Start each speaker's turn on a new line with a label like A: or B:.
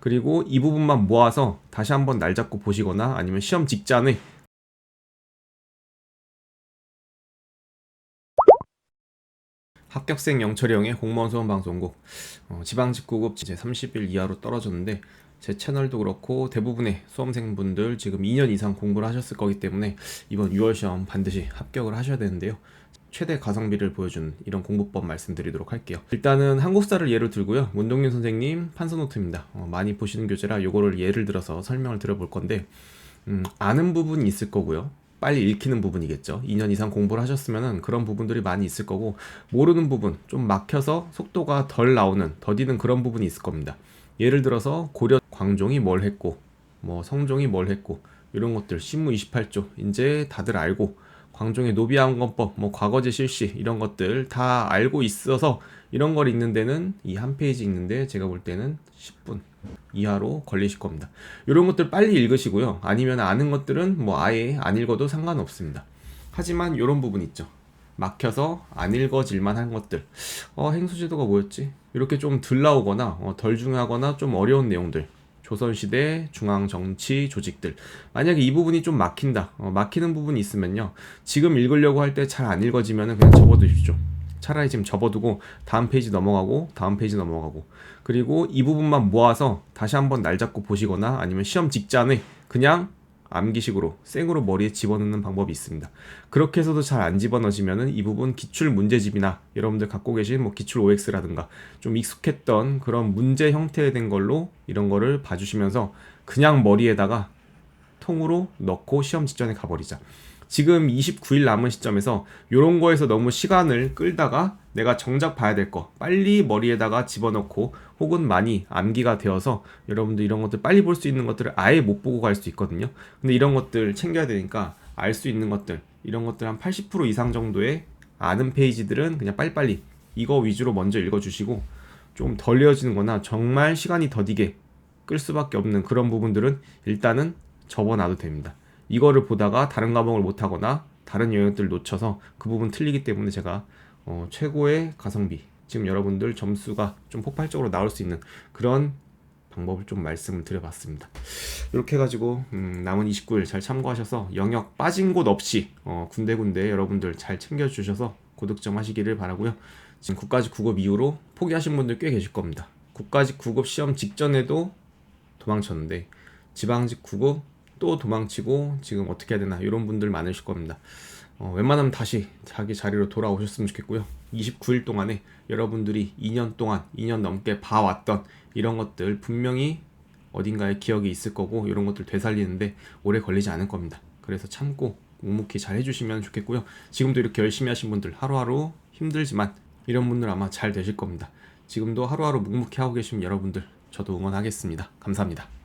A: 그리고 이 부분만 모아서 다시 한번 날 잡고 보시거나 아니면 시험 직전에 합격생 영철형의 공무원 수험 방송국 어, 지방직구급 이제 30일 이하로 떨어졌는데 제 채널도 그렇고 대부분의 수험생분들 지금 2년 이상 공부를 하셨을 거기 때문에 이번 6월 시험 반드시 합격을 하셔야 되는데요. 최대 가성비를 보여주는 이런 공부법 말씀드리도록 할게요. 일단은 한국사를 예로 들고요. 문동윤 선생님 판서노트입니다. 어, 많이 보시는 교재라 요거를 예를 들어서 설명을 드려볼 건데 음, 아는 부분이 있을 거고요. 빨리 읽히는 부분이겠죠. 2년 이상 공부를 하셨으면 그런 부분들이 많이 있을 거고 모르는 부분 좀 막혀서 속도가 덜 나오는 더디는 그런 부분이 있을 겁니다. 예를 들어서 고려 광종이 뭘 했고 뭐 성종이 뭘 했고 이런 것들 신무 28조 이제 다들 알고 광종의 노비항건법 뭐 과거제 실시 이런 것들 다 알고 있어서 이런 걸 읽는 데는 이 한 페이지 읽는데 제가 볼 때는 10분 이하로 걸리실 겁니다. 이런 것들 빨리 읽으시고요. 아니면 아는 것들은 뭐 아예 안 읽어도 상관없습니다. 하지만 이런 부분 있죠. 막혀서 안 읽어질만 한 것들. 어, 행수제도가 뭐였지? 이렇게 좀 덜 나오거나 어, 덜 중요하거나 좀 어려운 내용들. 조선시대 중앙 정치 조직들. 만약에 이 부분이 좀 막힌다. 어, 막히는 부분이 있으면요. 지금 읽으려고 할 때 잘 안 읽어지면 그냥 접어두십시오. 차라리 지금 접어두고 다음 페이지 넘어가고 다음 페이지 넘어가고 그리고 이 부분만 모아서 다시 한번 날 잡고 보시거나 아니면 시험 직전에 그냥 암기식으로 생으로 머리에 집어넣는 방법이 있습니다. 그렇게 해서도 잘 안 집어넣어지면은 이 부분 기출 문제집이나 여러분들 갖고 계신 뭐 기출 OX라든가 좀 익숙했던 그런 문제 형태에 된 걸로 이런 거를 봐주시면서 그냥 머리에다가 통으로 넣고 시험 직전에 가버리자. 지금 29일 남은 시점에서 이런 거에서 너무 시간을 끌다가 내가 정작 봐야 될 거 빨리 머리에다가 집어넣고 혹은 많이 암기가 되어서 여러분들 이런 것들 빨리 볼 수 있는 것들을 아예 못 보고 갈 수 있거든요. 근데 이런 것들 챙겨야 되니까 알 수 있는 것들 이런 것들 한 80% 이상 정도의 아는 페이지들은 그냥 빨리빨리 이거 위주로 먼저 읽어주시고 좀 덜 이어지는 거나 정말 시간이 더디게 끌 수밖에 없는 그런 부분들은 일단은 접어놔도 됩니다. 이거를 보다가 다른 과목을 못하거나 다른 영역들을 놓쳐서 그 부분 틀리기 때문에 제가 어, 최고의 가성비 지금 여러분들 점수가 좀 폭발적으로 나올 수 있는 그런 방법을 좀 말씀을 드려봤습니다. 이렇게 해가지고 음, 남은 29일 잘 참고하셔서 영역 빠진 곳 없이 어, 군데군데 여러분들 잘 챙겨주셔서 고득점 하시기를 바라고요. 지금 국가직 9급 이후로 포기하신 분들 꽤 계실 겁니다. 국가직 9급 시험 직전에도 도망쳤는데 지방직 9급 또 도망치고 지금 어떻게 해야 되나 이런 분들 많으실 겁니다. 어, 웬만하면 다시 자기 자리로 돌아오셨으면 좋겠고요. 29일 동안에 여러분들이 2년 동안 2년 넘게 봐왔던 이런 것들 분명히 어딘가에 기억이 있을 거고 이런 것들 되살리는데 오래 걸리지 않을 겁니다. 그래서 참고 묵묵히 잘 해주시면 좋겠고요. 지금도 이렇게 열심히 하신 분들 하루하루 힘들지만 이런 분들 아마 잘 되실 겁니다. 지금도 하루하루 묵묵히 하고 계신 여러분들 저도 응원하겠습니다. 감사합니다.